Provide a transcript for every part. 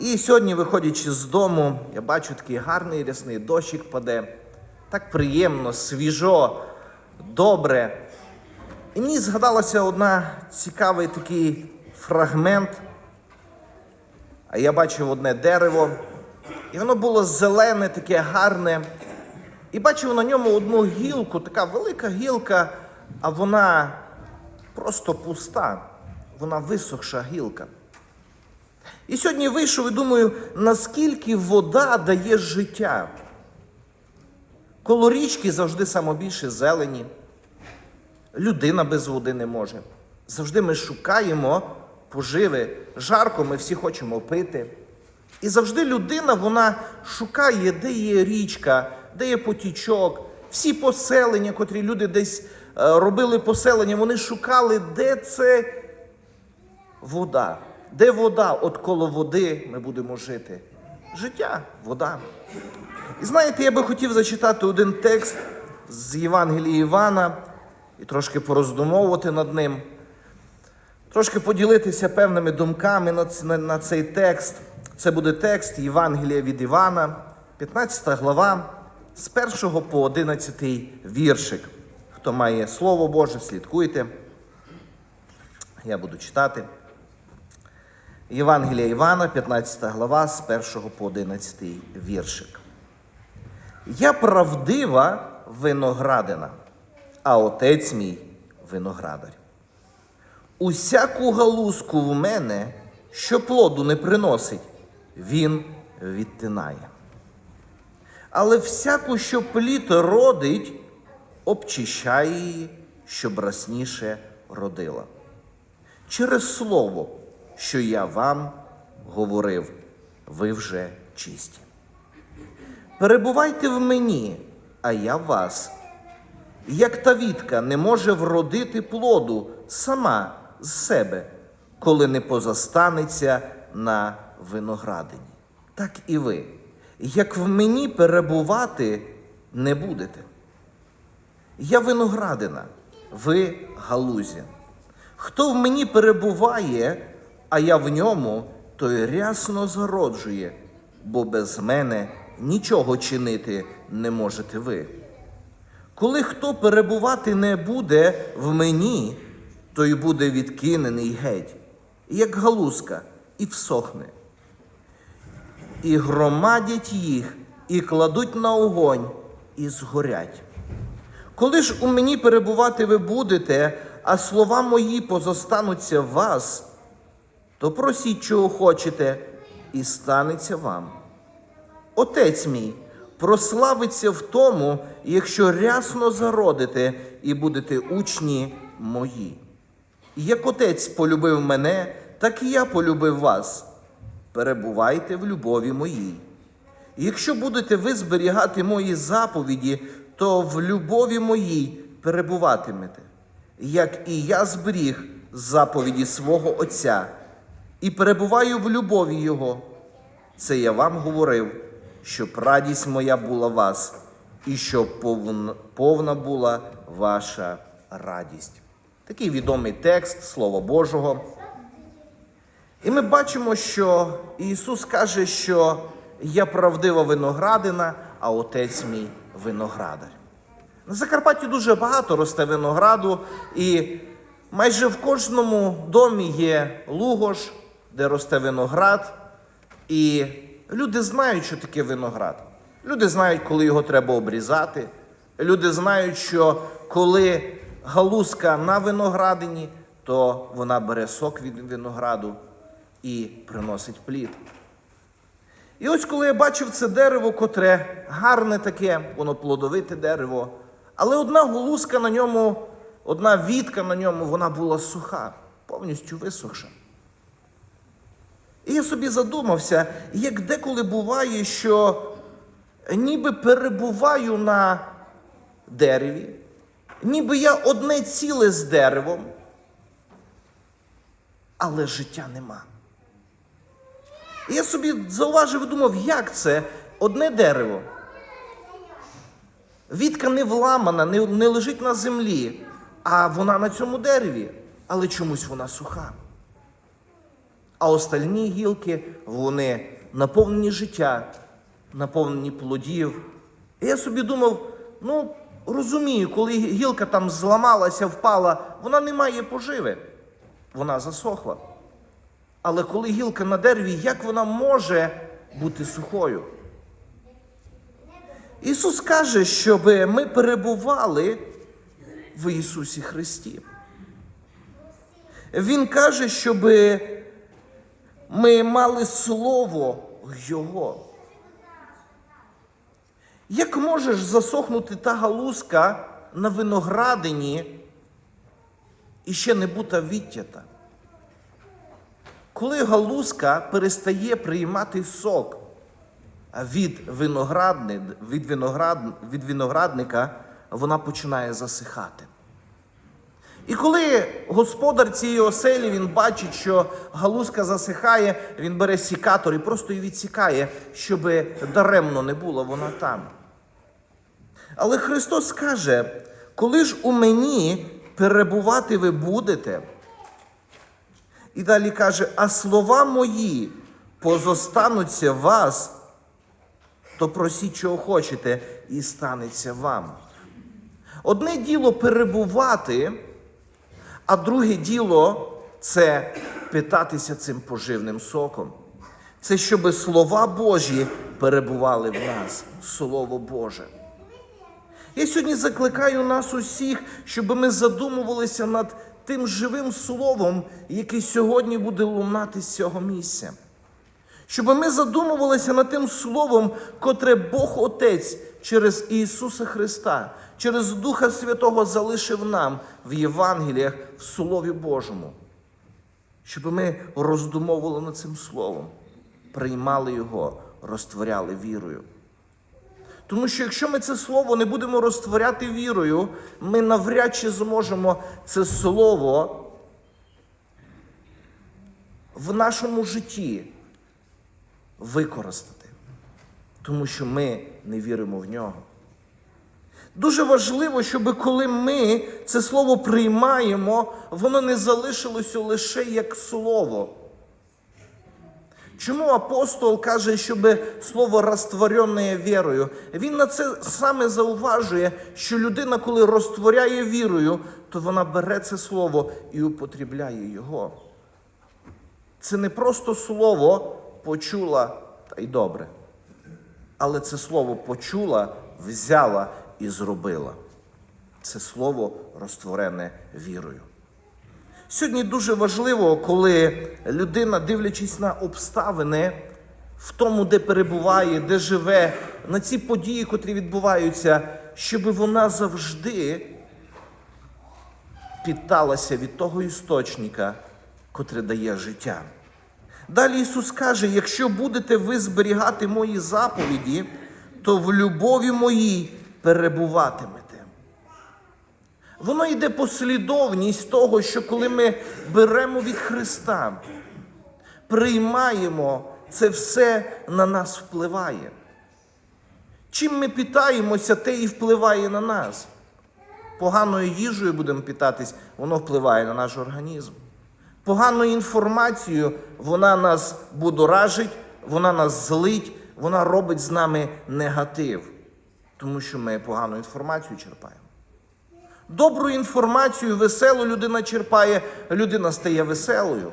І сьогодні, виходячи з дому, я бачу такий гарний рясний дощик паде. Так приємно, свіжо, добре. І мені згадалася одна цікавий такий фрагмент. А я бачив одне дерево, і воно було зелене, таке гарне. І бачив на ньому одну гілку, така велика гілка, а вона просто пуста, вона висохша гілка. І сьогодні вийшов і думаю, наскільки вода дає життя. Коло річки завжди самобільше зелені. Людина без води не може. Завжди ми шукаємо поживи. Жарко, ми всі хочемо пити. І завжди людина вона шукає, де є річка, де є потічок. Всі поселення, котрі люди десь е, робили поселення, вони шукали, де це вода. Де вода? От коло води ми будемо жити. Життя, вода. І знаєте, я би хотів зачитати один текст з Євангелія Івана і трошки пороздумовувати над ним, трошки поділитися певними думками на, на, на цей текст. Це буде текст Євангелія від Івана, 15 глава, з 1 по 11 віршик. Хто має Слово Боже, слідкуйте. Я буду читати. Євангелія Івана, 15 глава, з 1 по 11 віршик. Я правдива виноградина, а отець мій виноградар. Усяку галузку в мене, що плоду не приносить, він відтинає. Але всяку, що плід родить, обчищає її, щоб расніше родила. Через слово, що я вам говорив, ви вже чисті. Перебувайте в мені, а я в вас. Як та вітка не може вродити плоду сама з себе, коли не позастанеться на виноградині. Так і ви, як в мені перебувати не будете. Я виноградина, ви галузі. Хто в мені перебуває, а я в ньому, той рясно зароджує, бо без мене нічого чинити не можете ви. Коли хто перебувати не буде в мені, той буде відкинений геть, як галузка, і всохне. І громадять їх, і кладуть на огонь, і згорять. Коли ж у мені перебувати ви будете, а слова мої позостануться в вас, то просіть, чого хочете, і станеться вам. Отець мій прославиться в тому, якщо рясно зародите і будете учні мої. Як отець полюбив мене, так і я полюбив вас. Перебувайте в любові моїй. Якщо будете ви зберігати мої заповіді, то в любові моїй перебуватимете, як і я зберіг заповіді свого Отця, і перебуваю в любові Його. Це я вам говорив, щоб радість моя була вас, і щоб повна, була ваша радість. Такий відомий текст Слова Божого. І ми бачимо, що Ісус каже, що я правдива виноградина, а отець мій виноградар. На Закарпатті дуже багато росте винограду, і майже в кожному домі є лугош, де росте виноград. І люди знають, що таке виноград. Люди знають, коли його треба обрізати. Люди знають, що коли галузка на виноградині, то вона бере сок від винограду і приносить плід. І ось коли я бачив це дерево, котре гарне таке, воно плодовите дерево, але одна голузка на ньому, одна вітка на ньому, вона була суха, повністю висохша. І я собі задумався, як деколи буває, що ніби перебуваю на дереві, ніби я одне ціле з деревом, але життя нема. І я собі зауважив і думав, як це одне дерево. Вітка не вламана, не, лежить на землі, а вона на цьому дереві, але чомусь вона суха. А остальні гілки, вони наповнені життя, наповнені плодів. І я собі думав, ну, розумію, коли гілка там зламалася, впала, вона не має поживи, вона засохла. Але коли гілка на дереві, як вона може бути сухою? Ісус каже, щоб ми перебували в Ісусі Христі. Він каже, щоб ми мали Слово Його. Як можеш засохнути та галузка на виноградині і ще не бути відтята? Коли галузка перестає приймати сок від, виноградни, від, виноград, від виноградника, вона починає засихати. І коли господар цієї оселі він бачить, що галузка засихає, він бере сікатор і просто її відсікає, щоб даремно не була вона там. Але Христос каже, коли ж у мені перебувати ви будете, і далі каже, а слова мої позостануться вас, то просіть, чого хочете, і станеться вам. Одне діло перебувати, а друге діло це питатися цим поживним соком. Це щоб слова Божі перебували в нас, Слово Боже. Я сьогодні закликаю нас усіх, щоб ми задумувалися над тим живим словом, яке сьогодні буде лунати з цього місця. Щоб ми задумувалися над тим словом, котре Бог Отець через Ісуса Христа, через Духа Святого залишив нам в Євангеліях, в Слові Божому. Щоб ми роздумовували над цим словом, приймали його, розтворяли вірою. Тому що якщо ми це слово не будемо розтворяти вірою, ми навряд чи зможемо це слово в нашому житті використати, тому що ми не віримо в нього. Дуже важливо, щоб коли ми це слово приймаємо, воно не залишилося лише як слово. Чому апостол каже, щоб слово розтворене вірою? Він на це саме зауважує, що людина, коли розтворяє вірою, то вона бере це слово і употребляє його. Це не просто слово почула та й добре. Але це слово почула, взяла і зробила. Це слово розтворене вірою. Сьогодні дуже важливо, коли людина, дивлячись на обставини в тому, де перебуває, де живе, на ці події, котрі відбуваються, щоб вона завжди питалася від того істочника, котре дає життя. Далі Ісус каже: якщо будете ви зберігати мої заповіді, то в любові моїй перебуватимете. Воно йде послідовність того, що коли ми беремо від Христа, приймаємо, це все на нас впливає. Чим ми питаємося, те і впливає на нас. Поганою їжею будемо питатись, воно впливає на наш організм. Поганою інформацією вона нас будоражить, вона нас злить, вона робить з нами негатив, тому що ми погану інформацію черпаємо. Добру інформацію, веселу людина черпає, людина стає веселою.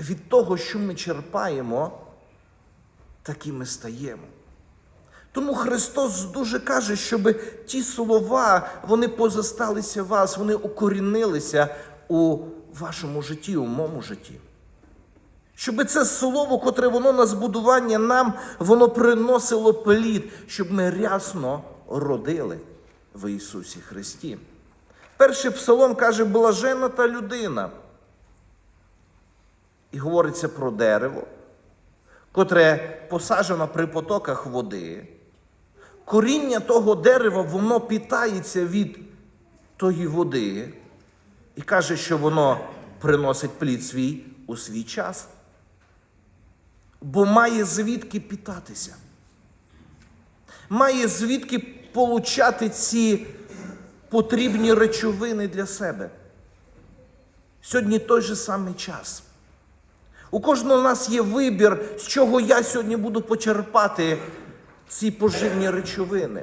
Від того, що ми черпаємо, такими стаємо. Тому Христос дуже каже, щоб ті слова, вони позасталися вас, вони укорінилися у вашому житті, у моєму житті. Щоб це слово, котре воно на збудування нам, воно приносило плід, щоб ми рясно родили в Ісусі Христі. Перший псалом каже, блажена та людина. І говориться про дерево, котре посаджено при потоках води. Коріння того дерева, воно питається від тої води і каже, що воно приносить плід свій у свій час. Бо має звідки питатися. Має звідки получати ці потрібні речовини для себе. Сьогодні той же самий час. У кожного з нас є вибір, з чого я сьогодні буду почерпати ці поживні речовини.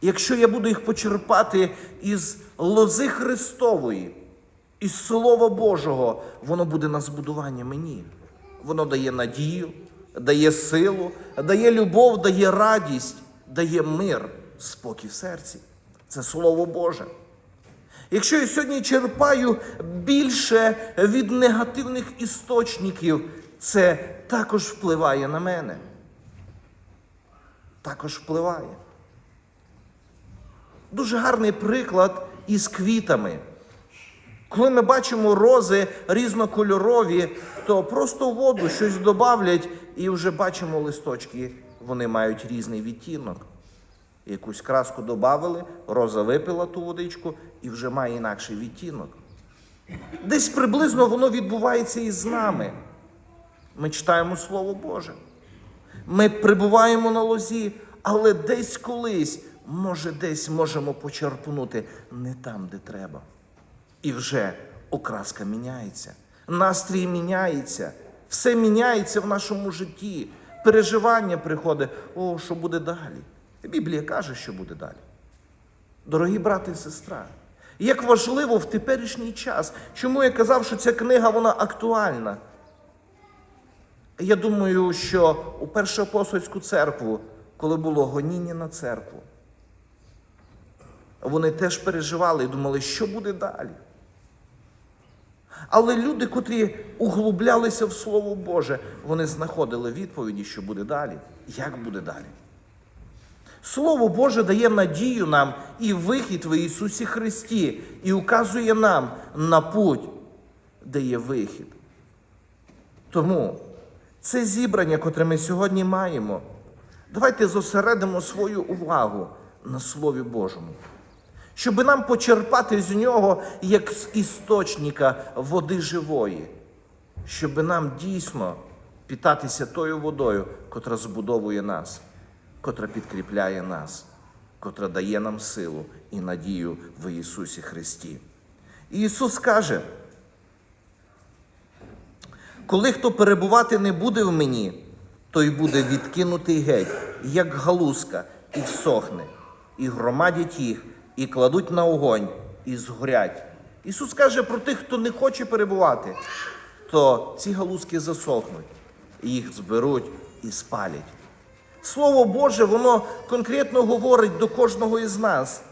Якщо я буду їх почерпати із лози Христової, із Слова Божого, воно буде на збудування мені. Воно дає надію, дає силу, дає любов, дає радість, дає мир, спокій в серці. Це Слово Боже. Якщо я сьогодні черпаю більше від негативних істочників, це також впливає на мене. Також впливає. Дуже гарний приклад із квітами. Коли ми бачимо рози різнокольорові, то просто в воду щось додавлять і вже бачимо листочки, вони мають різний відтінок. Якусь краску додали, роза випила ту водичку і вже має інакший відтінок. Десь приблизно воно відбувається і з нами. Ми читаємо Слово Боже. Ми прибуваємо на лозі, але десь колись, може, десь можемо почерпнути не там, де треба. І вже окраска міняється, настрій міняється, все міняється в нашому житті. Переживання приходить, о, що буде далі. Біблія каже, що буде далі. Дорогі брати і сестра, як важливо в теперішній час, чому я казав, що ця книга вона актуальна. Я думаю, що у першу апостольську церкву, коли було гоніння на церкву, вони теж переживали і думали, що буде далі. Але люди, котрі углублялися в Слово Боже, вони знаходили відповіді, що буде далі, як буде далі. Слово Боже дає надію нам і вихід в Ісусі Христі, і указує нам на путь, де є вихід. Тому це зібрання, котре ми сьогодні маємо, давайте зосередимо свою увагу на Слові Божому, щоб нам почерпати з нього як з істочника води живої, щоб нам дійсно питатися тою водою, котра збудовує нас, котра підкріпляє нас, котра дає нам силу і надію в Ісусі Христі. І Ісус каже, коли хто перебувати не буде в мені, той буде відкинутий геть, як галузка, і всохне, і громадять їх, і кладуть на огонь, і згорять. Ісус каже про тих, хто не хоче перебувати, то ці галузки засохнуть, їх зберуть і спалять. Слово Боже, воно конкретно говорить до кожного із нас.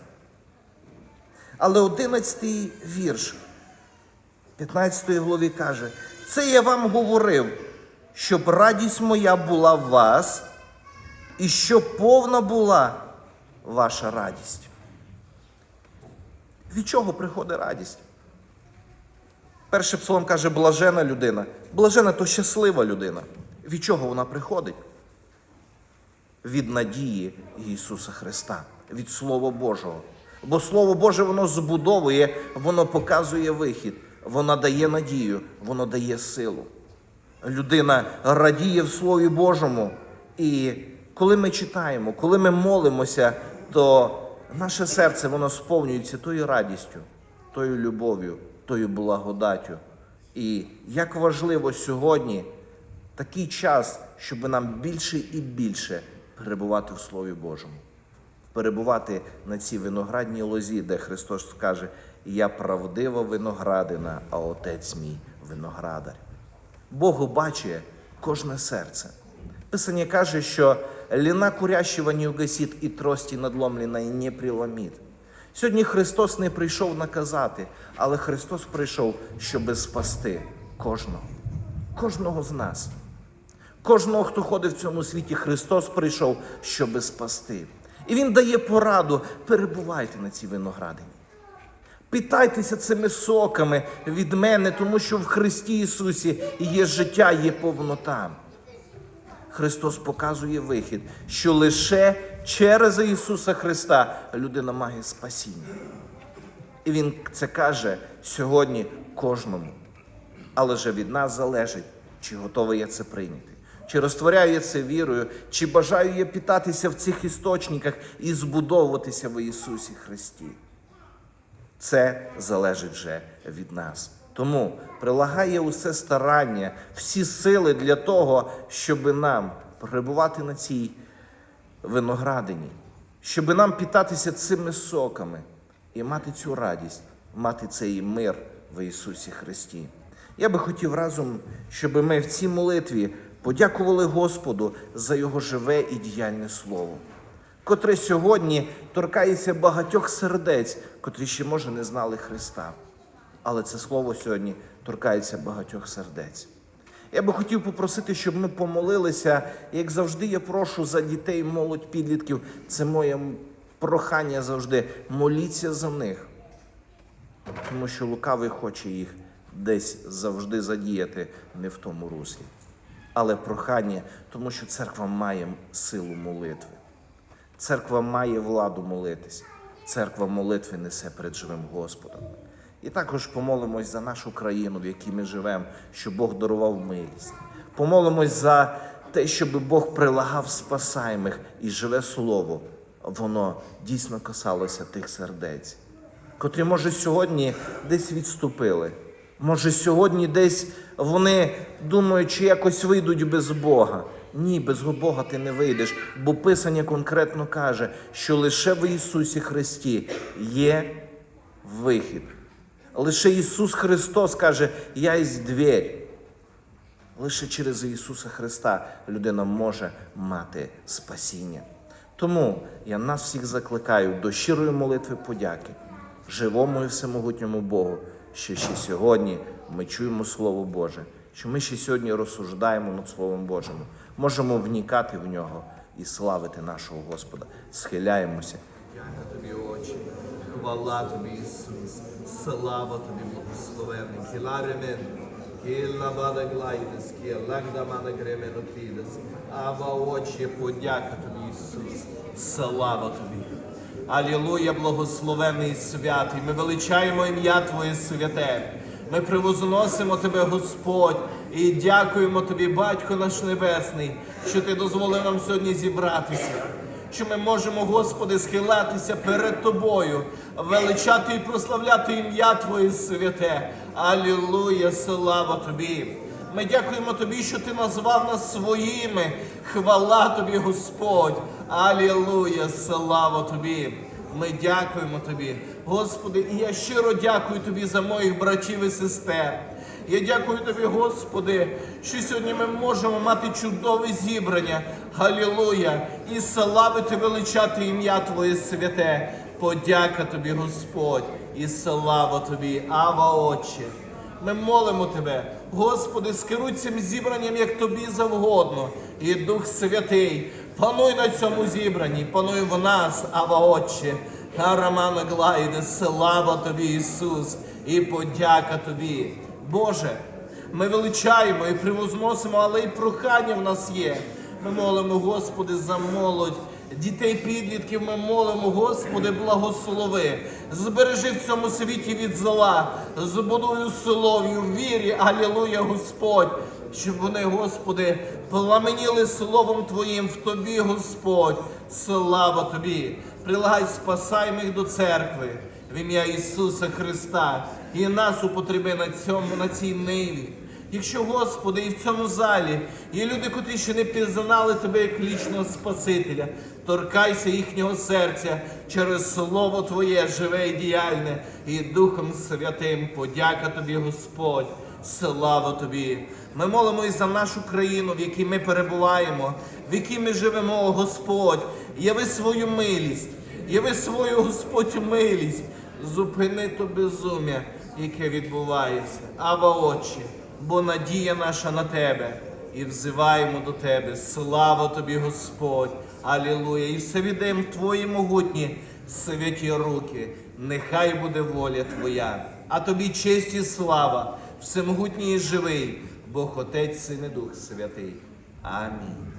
Але одинадцятий вірш 15 главі каже: Це я вам говорив, щоб радість моя була в вас, і щоб повна була ваша радість. Від чого приходить радість? Перший псалом каже, блажена людина. Блажена то щаслива людина. Від чого вона приходить? Від надії Ісуса Христа, від Слова Божого. Бо Слово Боже воно збудовує, воно показує вихід, воно дає надію, воно дає силу. Людина радіє в Слові Божому. І коли ми читаємо, коли ми молимося, то наше серце воно сповнюється тою радістю, тою любов'ю, тою благодаттю. І як важливо сьогодні такий час, щоб нам більше і більше перебувати в Слові Божому, перебувати на цій виноградній лозі, де Христос каже: Я правдива виноградина, а Отець мій виноградар. Бог бачить кожне серце. Писання каже, що ліна курящего не угасить і трості надломленої не приломить. Сьогодні Христос не прийшов наказати, але Христос прийшов, щоби спасти кожного, кожного з нас. Кожного, хто ходить в цьому світі, Христос прийшов, щоби спасти. І Він дає пораду: перебувайте на цій виноградині. Питайтеся цими соками від мене, тому що в Христі Ісусі є життя, є повнота. Христос показує вихід, що лише через Ісуса Христа людина має спасіння. І Він це каже сьогодні кожному. Але же від нас залежить, чи готовий я це прийняти. Чи розтворяю я це вірою, чи бажаю я питатися в цих істочниках і збудовуватися в Ісусі Христі. Це залежить вже від нас. Тому прилагає усе старання, всі сили для того, щоб нам перебувати на цій виноградині, щоб нам питатися цими соками і мати цю радість, мати цей мир в Ісусі Христі. Я би хотів разом, щоб ми в цій молитві подякували Господу за Його живе і діяльне Слово, котре сьогодні торкається багатьох сердець, котрі ще може не знали Христа. Але це слово сьогодні торкається багатьох сердець. Я би хотів попросити, щоб ми помолилися. Як завжди, я прошу за дітей, молодь, підлітків. Це моє прохання завжди. Моліться за них, тому що лукавий хоче їх десь завжди задіяти не в тому руслі. Але прохання, тому що церква має силу молитви. Церква має владу молитись. Церква молитви несе перед живим Господом. І також помолимось за нашу країну, в якій ми живемо, щоб Бог дарував милість. Помолимось за те, щоб Бог прилагав спасаємих і живе слово. Воно дійсно касалося тих сердець, котрі, може, сьогодні десь відступили. Може, сьогодні десь вони думають, чи якось вийдуть без Бога. Ні, без Бога ти не вийдеш, бо Писання конкретно каже, що лише в Ісусі Христі є вихід. Лише Ісус Христос каже, я єсть двері. Лише через Ісуса Христа людина може мати спасіння. Тому я нас всіх закликаю до щирої молитви подяки, живому і всемогутньому Богу, що ще сьогодні ми чуємо Слово Боже, що ми ще сьогодні розсуждаємо над Словом Божим, можемо внікати в нього і славити нашого Господа. Схиляємося. Дяка тобі, Отче, хвала тобі, Ісус, слава тобі, благословений, кіларемен, кіла бада глайдес, кіла мана гремену підес. Ава, Отче, подяка тобі, Ісус, слава тобі. Алілуя, благословений і святий. Ми величаємо ім'я Твоє святе. Ми превозносимо Тебе, Господь, і дякуємо Тобі, Батько наш Небесний, що Ти дозволив нам сьогодні зібратися що ми можемо, Господи, схилатися перед Тобою, величати і прославляти ім'я Твоє святе. Алілуя, слава Тобі. Ми дякуємо Тобі, що Ти назвав нас своїми. Хвала Тобі, Господь. Алілуя, слава Тобі. Ми дякуємо Тобі, Господи, і я щиро дякую Тобі за моїх братів і сестер. Я дякую тобі, Господи, що сьогодні ми можемо мати чудове зібрання. Галілуя! І славити величати ім'я Твоє святе. Подяка тобі, Господь, і слава тобі, Ава Отче. Ми молимо Тебе, Господи, скеруй цим зібранням, як тобі завгодно. І Дух Святий, пануй на цьому зібранні, пануй в нас, Ава Отче. Харамана Глайде, слава тобі, Ісус, і подяка тобі. Боже, ми величаємо і превозносимо, але і прохання в нас є. Ми молимо, Господи, за молодь, дітей, підлітків. Ми молимо, Господи, благослови. Збережи в цьому світі від зла, збудуй слові, в вірі, алілуя, Господь, щоб вони, Господи, пламеніли словом Твоїм в Тобі, Господь. Слава Тобі! Прилагай спасаймих до церкви в ім'я Ісуса Христа і нас употреби на цьому, на цій ниві. Якщо, Господи, і в цьому залі є люди, котрі ще не пізнали Тебе як лічного Спасителя, торкайся їхнього серця через Слово Твоє живе і діяльне, і Духом Святим. Подяка Тобі, Господь, слава Тобі. Ми молимо і за нашу країну, в якій ми перебуваємо, в якій ми живемо, Господь. Яви свою милість, яви свою Господь милість. Зупини то безум'я, яке відбувається. Ава Отче, бо надія наша на Тебе. І взиваємо до Тебе. Слава Тобі, Господь! Алілуя! І все віддаємо Твої могутні святі руки. Нехай буде воля Твоя, а тобі честь і слава, всемогутній і живий, Бог Отець, Син і Дух Святий. Амінь.